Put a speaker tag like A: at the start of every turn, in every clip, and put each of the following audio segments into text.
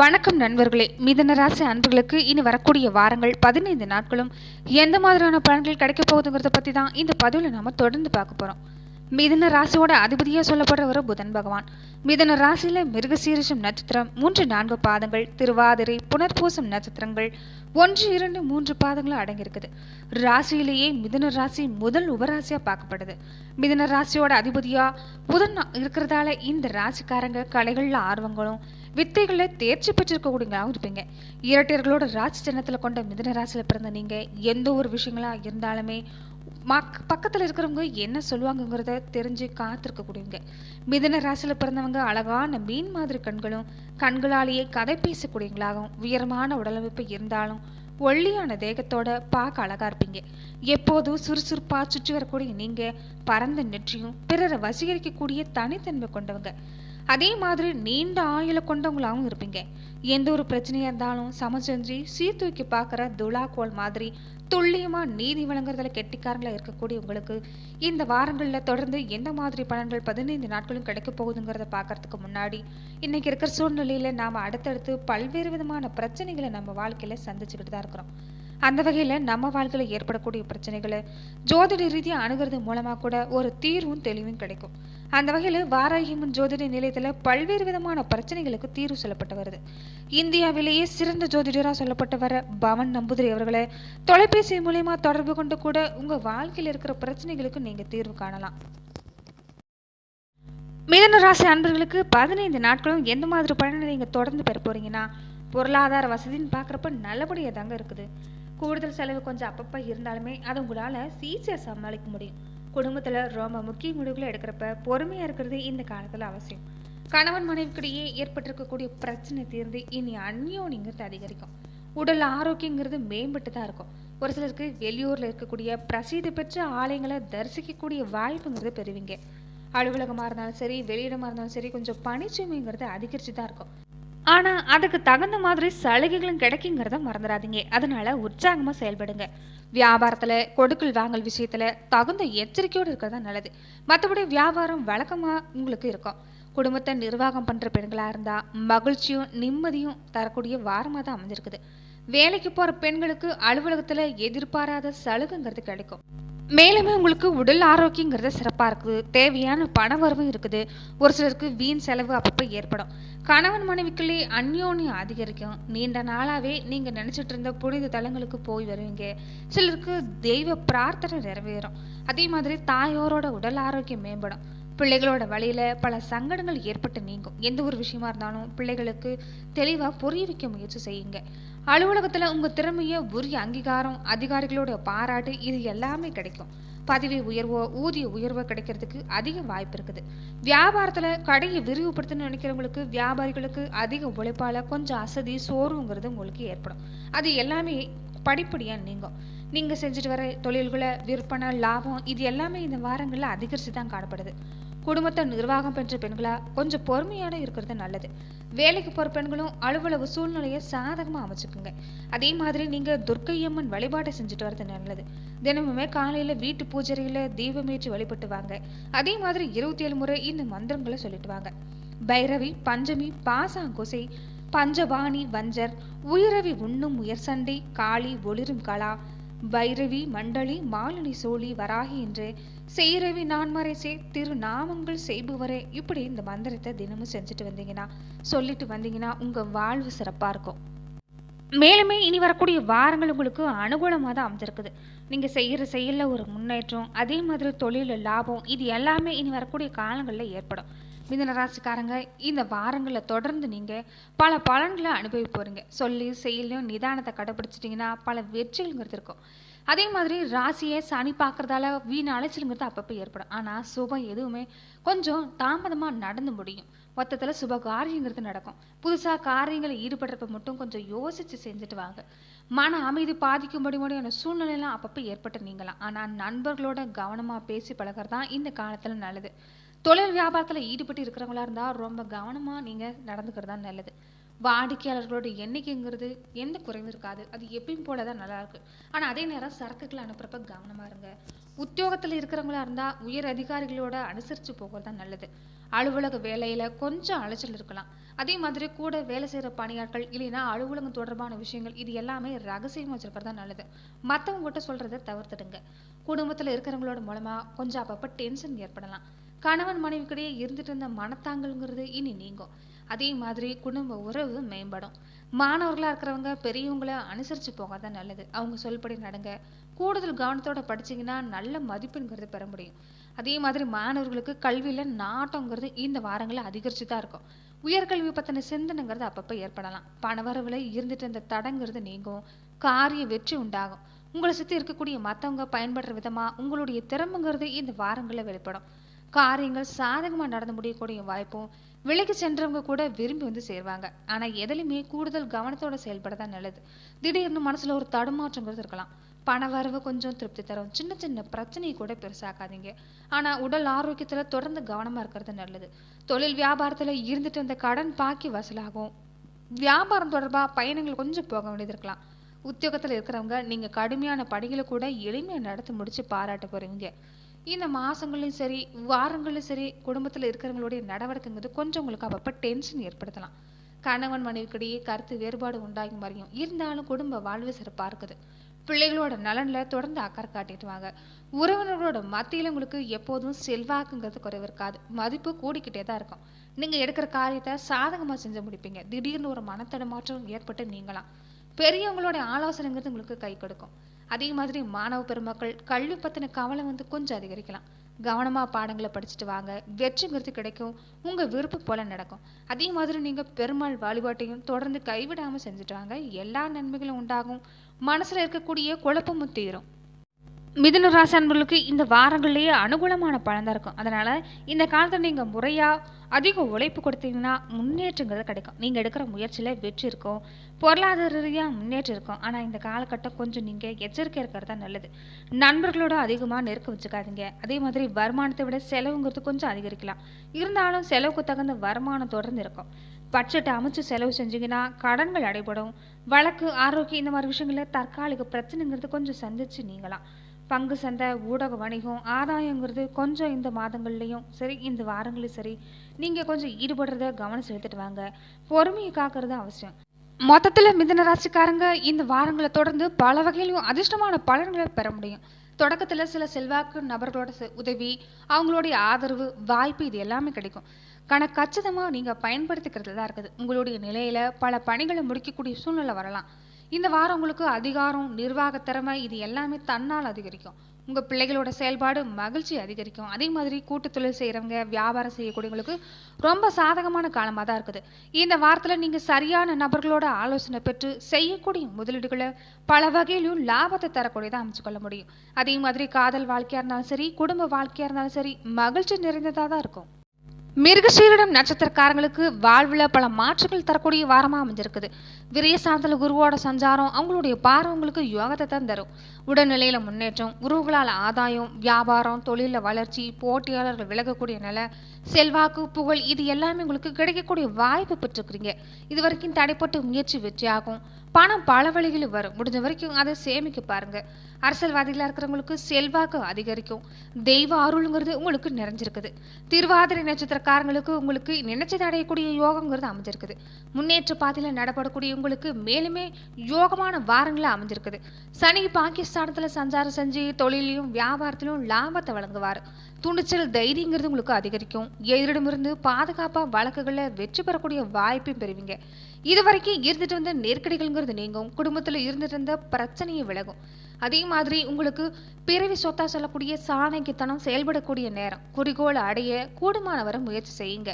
A: வணக்கம் நண்பர்களே. மிதன ராசி அன்பர்களுக்கு இனி வரக்கூடிய வாரங்கள் பதினைந்து நாட்களும் எந்த மாதிரியான பலன்கள் கிடைக்க போகுதுங்கிறத பற்றி தான் இந்த பதிவில் நாம தொடர்ந்து பார்க்க போகிறோம் மிதன ராசியோட அதிபதியாக சொல்லப்படுறவர் புதன் பகவான். மிதன ராசியில் மிருகசீரிஷம் நட்சத்திரம் மூன்று நான்கு பாதங்கள் திருவாதிரை புனர்பூசம் நட்சத்திரங்கள் ஒன்று இரண்டு மூன்று பாதங்களும் அடங்கியிருக்குது. ராசியிலேயே மிதுன ராசி முதல் உபராசியாக பார்க்கப்படுது. மிதன ராசியோட அதிபதியாக புதன் இருக்கிறதால இந்த ராசிக்காரங்க கலைகளில் ஆர்வங்களும் வித்தைகளில் தேர்ச்சி பெற்றிருக்கக்கூடியவங்களாகவும் இருப்பீங்க. இரட்டையர்களோட ராசி சின்னத்தில் கொண்ட மிதன ராசியில் பிறந்த நீங்கள் எந்த ஒரு விஷயங்களாக இருந்தாலுமே மக் பக்கத்தில் இருக்கிறவங்க என்ன சொல்லுவாங்கங்கிறத தெரிஞ்சு காத்திருக்கக்கூடியவங்க மிதுன ராசியில் பிறந்தவங்க அழகான மீன் மாதிரி கண்களும் கண்களாலேயே கதை பேசக்கூடியவங்களாகவும் உயரமான உடலமைப்பு இருந்தாலும் ஒல்லியான தேகத்தோட பார்க்க அழகா இருப்பீங்க. எப்போதும் சுறுசுறுப்பாக சுற்றி வரக்கூடிய நீங்க பரந்த நெற்றியும் பிறரை வசீகரிக்கக்கூடிய தனித்தன்மை கொண்டவங்க. அதே மாதிரி நீண்ட ஆயுள கொண்டவங்களாகவும் இருப்பீங்க. எந்த ஒரு பிரச்சனையாக இருந்தாலும் சமச்செஞ்சு சீர்தூக்கி பார்க்குற துலாக்கோல் மாதிரி துல்லியமாக நீதி வழங்குறதுல கெட்டிக்காரங்களாக இருக்கக்கூடிய உங்களுக்கு இந்த வாரங்களில் தொடர்ந்து எந்த மாதிரி பலன்கள் பதினைந்து நாட்களும் கிடைக்க போகுதுங்கிறத பார்க்கறதுக்கு முன்னாடி இன்னைக்கு இருக்கிற சூழ்நிலையில் நாம அடுத்தடுத்து பல்வேறு விதமான பிரச்சனைகளை நம்ம வாழ்க்கையில் சந்திச்சுக்கிட்டு தான் இருக்கிறோம். அந்த வகையில் நம்ம வாழ்க்கையில் ஏற்படக்கூடிய பிரச்சனைகளை ஜோதிட ரீதியாக அணுகிறது மூலமாக கூட ஒரு தீர்வும் தெளிவும் கிடைக்கும். அந்த வகையில் வாராகிமன் ஜோதிட நிலையத்தில் பல்வேறு விதமான பிரச்சனைகளுக்கு தீர்வு சொல்லப்பட்டு வருது. இந்தியாவிலேயே சிறந்த ஜோதிடராக சொல்லப்பட்டு வர பவன் நம்பூதிரி அவர்களை தொலைபேசி மூலயமா தொடர்பு கொண்டு கூட உங்கள் வாழ்க்கையில் இருக்கிற பிரச்சனைகளுக்கு நீங்கள் தீர்வு காணலாம். மிதன ராசி அன்பர்களுக்கு பதினைந்து நாட்களும் எந்த மாதிரி பலனை நீங்கள் தொடர்ந்து பெற போறீங்கன்னா பொருளாதார வசதின்னு பார்க்குறப்ப நல்லபடியாக தாங்க இருக்குது. கூடுதல் செலவு கொஞ்சம் அப்பப்போ இருந்தாலுமே அதை உங்களால் ஈஸியாக சமாளிக்க முடியும். குடும்பத்தில் ரொம்ப முக்கிய முடிவுகளை எடுக்கிறப்ப பொறுமையாக இருக்கிறது இந்த காலத்தில் அவசியம். கணவன் மனைவிக்கிடையே ஏற்பட்டிருக்கக்கூடிய பிரச்சனை தீர்ந்து இனி அந்யோனிங்கிறது அதிகரிக்கும். உடல் ஆரோக்கியங்கிறது மேம்பட்டு தான் இருக்கும். ஒரு சிலருக்கு வெளியூரில் இருக்கக்கூடிய பிரசித்தி பெற்ற ஆலயங்களை தரிசிக்கக்கூடிய வாய்ப்புங்கிறது பெறுவீங்க. அலுவலகமாக இருந்தாலும் சரி வெளியிடமாக இருந்தாலும் சரி கொஞ்சம் பனிச்சுமைங்கிறது அதிகரிச்சு தான் இருக்கும். ஆனால் அதுக்கு தகுந்த மாதிரி சலுகைகளும் கிடைக்குங்கிறத மறந்துடாதீங்க அதனால உற்சாகமாக செயல்படுங்க. வியாபாரத்தில் கொடுக்கல் வாங்கல் விஷயத்தில் தகுந்த எச்சரிக்கையோடு இருக்கிறது தான் நல்லது. மற்றபடி வியாபாரம் வழக்கமாக உங்களுக்கு இருக்கும். குடும்பத்தை நிர்வாகம் பண்ணுற பெண்களாக இருந்தால் மகிழ்ச்சியும் நிம்மதியும் தரக்கூடிய வாரமாக தான் அமைஞ்சிருக்குது. வேலைக்கு போகிற பெண்களுக்கு அலுவலகத்தில் எதிர்பாராத சலுகைங்கிறது கிடைக்கும். மேலுமே உங்களுக்கு உடல் ஆரோக்கியங்கிறது சிறப்பாக இருக்குது. தேவையான பண வரவும் இருக்குது. ஒரு சிலருக்கு வீண் செலவு அப்பப்போ ஏற்படும். கணவன் மனைவிக்குள்ளே அந்யோன்யம் அதிகரிக்கும். நீண்ட நாளாகவே நீங்கள் நினச்சிட்டு இருந்த புனித தலங்களுக்கு போய் வருவீங்க. சிலருக்கு தெய்வ பிரார்த்தனை நிறைவேறும். அதே மாதிரி தாயோரோட உடல் ஆரோக்கியம் மேம்படும். பிள்ளைகளோட வழியில் பல சங்கடங்கள் ஏற்பட்டு நீங்கும். எந்த ஒரு விஷயமா இருந்தாலும் பிள்ளைகளுக்கு தெளிவாக புரிய வைக்க முயற்சி செய்யுங்க. அலுவலகத்தில் உங்கள் திறமையை உரிய அங்கீகாரம் அதிகாரிகளோட பாராட்டு இது எல்லாமே கிடைக்கும். பதவி உயர்வோ ஊதிய உயர்வோ கிடைக்கிறதுக்கு அதிக வாய்ப்பு இருக்குது. வியாபாரத்தில் கடையை விரிவுபடுத்தணும்னு நினைக்கிறவங்களுக்கு வியாபாரிகளுக்கு அதிக உழைப்பால் கொஞ்சம் அசதி சோர்வுங்கிறது உங்களுக்கு ஏற்படும். அது எல்லாமே படிப்படியாக நீங்கும். நீங்கள் செஞ்சுட்டு வர தொழில்களை விற்பனை லாபம் இது எல்லாமே இந்த வாரங்களில் அதிகரித்து தான் காணப்படுது. குடும்பத்தை நிர்வாகம் பெற்ற பெண்களாக கொஞ்சம் பொறுமையோடு இருக்கிறது நல்லது. வேலைக்கு போகிற பெண்களும் அலுவலக சூழ்நிலையை சாதகமாக அமைச்சுக்குங்க. அதே மாதிரி நீங்கள் துர்க்கையம்மன் வழிபாட்டை செஞ்சுட்டு வரது நல்லது. தினமுமே காலையில் வீட்டு பூஜைகளில் தீபமேற்றி வழிபட்டு வாங்க. அதே மாதிரி இருபத்தி ஏழு முறை இந்த மந்திரங்களை சொல்லிட்டு வாங்க. பைரவி பஞ்சமி பாசாங்குசை பஞ்சபாணி வஞ்சர் உயிரவி உண்ணும் உயர் சண்டை காளி ஒளிரும் கலா பைரவி மண்டலி மாலினி சோழி வராகி என்று செய்ரவி நான்மறை சே திருநாமங்கள் செய்பவரே. இப்படி இந்த மந்திரத்தை தினமும் செஞ்சுட்டு வந்தீங்கன்னா சொல்லிட்டு வந்தீங்கன்னா உங்க வாழ்வு சிறப்பா இருக்கும். மேலுமே இனி வரக்கூடிய வாரங்கள் உங்களுக்கு அனுகூலமாக தான் அமைஞ்சிருக்குது. நீங்கள் செய்கிற செயலில் ஒரு முன்னேற்றம் அதே மாதிரி தொழிலில் லாபம் இது எல்லாமே இனி வரக்கூடிய காலங்களில் ஏற்படும். மிதன ராசிக்காரங்க இந்த வாரங்களில் தொடர்ந்து நீங்கள் பல பலன்களை அனுபவி போகிறீங்க சொல்லி செயலையும் நிதானத்தை கடைப்பிடிச்சிட்டிங்கன்னா பல வெற்றிகள்ங்கிறது இருக்கும். அதே மாதிரி ராசியை சனி பார்க்குறதால வீண் அலைச்சலுங்கிறது அப்பப்போ ஏற்படும். ஆனால் சுபம் எதுவுமே கொஞ்சம் தாமதமாக நடந்து முடியும். மொத்தத்தில் சுப காரியங்கிறது நடக்கும். புதுசாக காரியங்களில் ஈடுபடுறப்ப மட்டும் கொஞ்சம் யோசித்து செஞ்சுட்டு வாங்க. மன அமைதி பாதிக்கும்படி முடியான சூழ்நிலையெல்லாம் அப்பப்போ ஏற்பட்டு நீங்களாம் ஆனால் நண்பர்களோட கவனமாக பேசி பழகிறது தான் இந்த காலத்தில் நல்லது. தொழில் வியாபாரத்தில் ஈடுபட்டு இருக்கிறவங்களா இருந்தால் ரொம்ப கவனமாக நீங்கள் நடந்துக்கிறது தான் நல்லது. வாடிக்கையாளர்களோட எண்ணிக்கைங்கிறது எந்த குறைவும் இருக்காது. அது எப்பயும் போல தான் நல்லாயிருக்கு ஆனால் அதே நேரம் சரக்குகளை அனுப்புறப்ப கவனமாக இருங்க. உத்தியோகத்தில் இருக்கிறவங்களா இருந்தால் உயர் அதிகாரிகளோட அனுசரித்து போகிறது தான் நல்லது. அலுவலக வேலையில் கொஞ்சம் அலைச்சல் இருக்கலாம். அதே மாதிரி கூட வேலை செய்கிற பணியாட்கள் இல்லைன்னா அலுவலகம் தொடர்பான விஷயங்கள் இது எல்லாமே ரகசியமாக வச்சுருக்கிறது தான் நல்லது. மற்றவங்ககிட்ட சொல்கிறத தவிர்த்துடுங்க. குடும்பத்தில் இருக்கிறவங்களோட மூலமாக கொஞ்சம் அப்பப்போ டென்ஷன் ஏற்படலாம். கணவன் மனைவிக்கிடையே இருந்துட்டு இருந்த மனத்தாங்கல்ங்கிறது இனி நீங்கும். அதே மாதிரி குடும்ப உறவு மேம்படும். மாணவர்களாக இருக்கிறவங்க பெரியவங்கள அனுசரித்து போக தான் நல்லது. அவங்க சொல்படி நடங்க. கூடுதல் கவனத்தோட படிச்சீங்கன்னா நல்ல மதிப்பெண்கிறது பெற முடியும். அதே மாதிரி மாணவர்களுக்கு கல்வியில் நாட்டங்கிறது இந்த வாரங்களில் அதிகரித்து தான் இருக்கும். உயர்கல்வி பற்றின சிந்தனைங்கிறது அப்பப்போ ஏற்படலாம். பணவரவில் இருந்துட்டு இருந்த தடங்கிறது நீங்கும். காரிய வெற்றி உண்டாகும். உங்களை சுற்றி இருக்கக்கூடிய மற்றவங்க பயன்படுற விதமாக உங்களுடைய திறமைங்கிறது இந்த வாரங்களில் வெளிப்படும். காரியங்கள் சாதகமாக நடந்து முடியக்கூடிய வாய்ப்பும் விலைக்கு சென்றவங்க கூட விரும்பி வந்து சேருவாங்க. ஆனால் எதுலையுமே கூடுதல் கவனத்தோட செயல்பட தான் நல்லது. திடீர்னு மனசில் ஒரு தடுமாற்றங்கிறது இருக்கலாம். பண வரவு கொஞ்சம் திருப்தி தரும். சின்ன சின்ன பிரச்சனையை கூட பெருசாக்காதீங்க. ஆனால் உடல் ஆரோக்கியத்தில் தொடர்ந்து கவனமாக இருக்கிறது நல்லது. தொழில் வியாபாரத்தில் இருந்துட்டு இருந்த கடன் பாக்கி வசூலாகும். வியாபாரம் தொடர்பாக பயணங்கள் கொஞ்சம் போக வேண்டியது இருக்கலாம். உத்தியோகத்தில் இருக்கிறவங்க நீங்கள் கடுமையான பணிகளை கூட எளிமையாக நடத்தி முடிச்சு பாராட்ட போகிறீங்க இந்த மாதங்களும் சரி வாரங்களும் சரி குடும்பத்தில் இருக்கிறவங்களுடைய நடவடிக்கைங்கிறது கொஞ்சம் உங்களுக்கு அப்பப்போ டென்ஷன் ஏற்படுத்தலாம். கணவன் மனைவிக்கிடையே கருத்து வேறுபாடு உண்டாகி மாதிரியும் இருந்தாலும் குடும்ப வாழ்வு சிறப்பாக இருக்குது. பிள்ளைகளோட நலனில் தொடர்ந்து அக்கறை காட்டிட்டு வாங்க. உறவினர்களோட மத்தியில் உங்களுக்கு எப்போதும் செல்வாக்குங்கிறது குறைவு இருக்காது மதிப்பு கூடிக்கிட்டே தான் இருக்கும். நீங்கள் எடுக்கிற காரியத்தை சாதகமாக செஞ்சு முடிப்பீங்க. திடீர்னு ஒரு மனத்தடமாற்றம் ஏற்பட்டு நீங்களாம் பெரியவங்களோட ஆலோசனைங்கிறது உங்களுக்கு கை கொடுக்கும். அதே மாதிரி மாணவ பெருமக்கள் கல்வி பற்றின கவலை வந்து கொஞ்சம் அதிகரிக்கலாம். கவனமாக பாடங்களை படிச்சுட்டு வாங்க. வெற்றிங்கிறது கிடைக்கும். உங்கள் விருப்பம் போல நடக்கும். அதே மாதிரி நீங்கள் பெருமாள் வழிபாட்டையும் தொடர்ந்து கைவிடாமல் செஞ்சுட்டு வாங்க. எல்லா நன்மைகளும் உண்டாகும். மனசில் இருக்கக்கூடிய குழப்பமும் தீரும். மிதுன ராசி அன்பர்களுக்கு இந்த வாரங்கள்லேயே அனுகூலமான பலன் தான் இருக்கும். அதனால் இந்த காலத்தில் நீங்கள் முறையாக அதிக உழைப்பு கொடுத்தீங்கன்னா முன்னேற்றங்கிறது கிடைக்கும். நீங்கள் எடுக்கிற முயற்சியில் வெற்றி இருக்கும். பொருளாதார ரீதியாக முன்னேற்றம் இருக்கும். ஆனால் இந்த காலகட்டம் கொஞ்சம் நீங்கள் எச்சரிக்கை இருக்கிறது தான் நல்லது. நண்பர்களோட அதிகமாக நெருக்க வச்சுக்காதீங்க. அதே மாதிரி வருமானத்தை விட செலவுங்கிறது கொஞ்சம் அதிகரிக்கலாம். இருந்தாலும் செலவுக்கு தகுந்த வருமானம் தொடர்ந்து இருக்கும். பட்ஜெட்டை அமைச்சு செலவு செஞ்சீங்கன்னா கடன்கள் அடைபடும். வழக்கு ஆரோக்கியம் இந்த மாதிரி விஷயங்களில் தற்காலிக பிரச்சனைங்கிறது கொஞ்சம் சந்திச்சு நீங்களாம் பங்கு சந்தை ஊடக வணிகம் ஆதாயங்கிறது கொஞ்சம் இந்த மாதங்கள்லேயும் சரி இந்த வாரங்களையும் சரி நீங்கள் கொஞ்சம் ஈடுபடுறத கவனம் செலுத்திட்டு வாங்க. பொறுமையை காக்கிறது அவசியம். மொத்தத்தில் மிதன ராசிக்காரங்க இந்த வாரங்களை தொடர்ந்து பல வகையிலும் அதிர்ஷ்டமான பலன்களை பெற முடியும். தொடக்கத்தில் சில செல்வாக்கு நபர்களோட உதவி அவங்களுடைய ஆதரவு வாய்ப்பு இது எல்லாமே கிடைக்கும். கணக்கு கச்சிதமாக நீங்கள் பயன்படுத்திக்கிறது தான் இருக்குது. உங்களுடைய நிலையில் பல பணிகளை முடிக்கக்கூடிய சூழ்நிலை வரலாம். இந்த வாரம் உங்களுக்கு அதிகாரம் நிர்வாக திறமை இது எல்லாமே தன்னால் அதிகரிக்கும். உங்கள் பிள்ளைகளோட செயல்பாடு மகிழ்ச்சி அதிகரிக்கும். அதே மாதிரி கூட்டு தொழில் செய்கிறவங்க வியாபாரம் செய்யக்கூடியவங்களுக்கு ரொம்ப சாதகமான காலமாக தான் இருக்குது. இந்த வாரத்தில் நீங்கள் சரியான நபர்களோட ஆலோசனை பெற்று செய்யக்கூடிய முதலீடுகளை பல வகையிலும் லாபத்தை தரக்கூடியதாக அமைச்சுக்கொள்ள முடியும். அதே மாதிரி காதல் வாழ்க்கையாக இருந்தாலும் சரி குடும்ப வாழ்க்கையாக இருந்தாலும் சரி மகிழ்ச்சி நிறைந்ததாக தான் இருக்கும். மிருகசீரிடம் நட்சத்திரக்காரங்களுக்கு வாழ்வில் பல மாற்றங்கள் தரக்கூடிய வாரமாக அமைஞ்சிருக்குது. விரிய சாந்தல குருவோட சஞ்சாரம் அவங்களுடைய பார்வங்களுக்கு யோகத்தை தான் தரும் உடல்நிலையில் முன்னேற்றம் குருவுகளால் ஆதாயம் வியாபாரம் தொழிலில் வளர்ச்சி போட்டியாளர்கள் விலகக்கூடிய நிலை செல்வாக்கு புகழ் இது எல்லாமே உங்களுக்கு கிடைக்கக்கூடிய வாய்ப்பு பெற்றுக்கிறீங்க இது வரைக்கும் தடைப்பட்டு முயற்சி வெற்றியாகும். பணம் பல வழிகளில் வரும். முடிஞ்ச வரைக்கும் அதை சேமிக்க பாருங்க. அரசியல்வாதிகளாக இருக்கிறவங்களுக்கு செல்வாக்கு அதிகரிக்கும். தெய்வ அருளுங்கிறது உங்களுக்கு நிறைஞ்சிருக்குது. திருவாதிரை நட்சத்திரக்காரங்களுக்கு உங்களுக்கு நினைச்சது அடையக்கூடிய யோகங்கிறது அமைஞ்சிருக்குது. முன்னேற்ற பாதையில் நடப்படக்கூடிய உங்களுக்கு மேலுமே யோகமான வாரங்களாக அமைஞ்சிருக்குது. சனி பாகிஸ்தானத்தில் சஞ்சாரம் செஞ்சு தொழிலையும் வியாபாரத்திலும் லாபத்தை வழங்குவார். துணிச்சல் தைரியங்கிறது உங்களுக்கு அதிகரிக்கும். எதிரிடமிருந்து பாதுகாப்பாக வழக்குகளில் வெற்றி பெறக்கூடிய வாய்ப்பையும் பெறுவீங்க. இது வரைக்கும் இருந்துட்டு வந்த நெருக்கடிகள்ங்கிறது நீங்கும். குடும்பத்தில் இருந்துட்டு இருந்த பிரச்சனையை விலகும். அதே மாதிரி உங்களுக்கு பிறவி சொத்தா சொல்லக்கூடிய சாணைக்குத்தனம் செயல்படக்கூடிய நேரம். குறிக்கோள் அடைய கூடுமானவரை முயற்சி செய்யுங்க.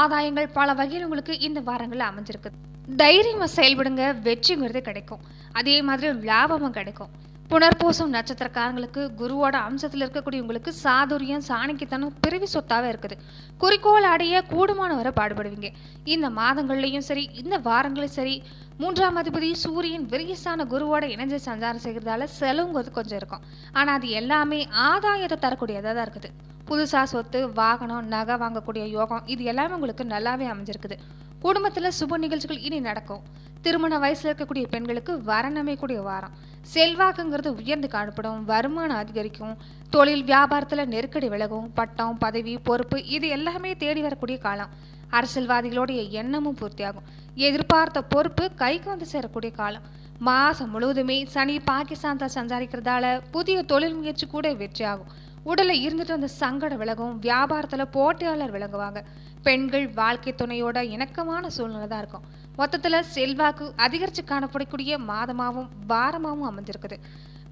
A: ஆதாயங்கள் பல வகையில் உங்களுக்கு இந்த வாரங்களில் அமைஞ்சிருக்கு. தைரியமாக செயல்படுங்க. வெற்றிங்கிறது கிடைக்கும். அதே மாதிரி லாபமும் கிடைக்கும். புனர்பூசம் நட்சத்திரக்காரங்களுக்கு குருவோட அம்சத்தில் இருக்கக்கூடிய உங்களுக்கு சாதுரியம் சாணக்கியத்தனம் பிறவி சொத்தாவே இருக்குது. குறிக்கோள் அடைய கூடுமான வரை பாடுபடுவீங்க. இந்த மாதங்கள்லையும் சரி இந்த வாரங்களையும் சரி மூன்றாம் அதிபதி சூரியன் விரியசான குருவோட இணைஞ்சு சஞ்சாரம் செய்கிறதால செலவுங்கிறது கொஞ்சம் இருக்கும். ஆனால் அது எல்லாமே ஆதாயத்தை தரக்கூடியதாக தான் இருக்குது. புதுசாக சொத்து வாகனம் நகை வாங்கக்கூடிய யோகம் இது எல்லாமே உங்களுக்கு நல்லாவே அமைஞ்சிருக்குது. குடும்பத்தில் சுப நிகழ்ச்சிகள் இனி நடக்கும். திருமண வயசில் இருக்கக்கூடிய பெண்களுக்கு வரன் அமையக்கூடிய வாரம். செல்வாக்குங்கிறது உயர்ந்து காணப்படும் வருமானம் அதிகரிக்கும் தொழில் வியாபாரத்தில் நெருக்கடி விலகும் பட்டம் பதவி பொறுப்பு இது எல்லாமே தேடி வரக்கூடிய காலம். அரசியல்வாதிகளுடைய எண்ணமும் பூர்த்தியாகும். எதிர்பார்த்த பொறுப்பு கைக்கு வந்து சேரக்கூடிய காலம். மாதம் முழுவதுமே சனி பாகிஸ்தான் தான் சஞ்சாரிக்கிறதால புதிய தொழில் முயற்சி கூட வெற்றியாகும். உடலில் இருந்துட்டு அந்த சங்கடம் விலகும் வியாபாரத்தில் போட்டியாளர் விளங்குவாங்க பெண்கள் வாழ்க்கை துணையோட இணக்கமான சூழ்நிலை தான் இருக்கும். மொத்தத்தில் செல்வாக்கு அதிகரித்து காணப்படக்கூடிய மாதமாகவும் வாரமாகவும் அமைஞ்சிருக்குது.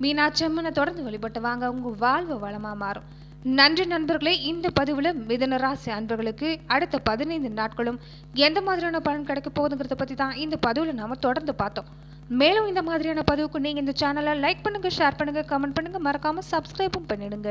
A: மீனாட்சி அம்மனை தொடர்ந்து வழிபட்டு வாங்க உங்கள் வாழ்வு வளமாக மாறும். நன்றி நண்பர்களே இந்த பதிவில் மிதன ராசி அன்பர்களுக்கு அடுத்த பதினைந்து நாட்களும் எந்த மாதிரியான பலன் கிடைக்க போகுதுங்கிறத பற்றி தான் இந்த பதிவில் நாம தொடர்ந்து பார்த்தோம். மேலும் இந்த மாதிரியான பதிவுக்கு நீங்கள் இந்த சேனலை லைக் பண்ணுங்கள் ஷேர் பண்ணுங்கள் கமெண்ட் பண்ணுங்கள் மறக்காமல் சப்ஸ்கிரைபும் பண்ணிடுங்க.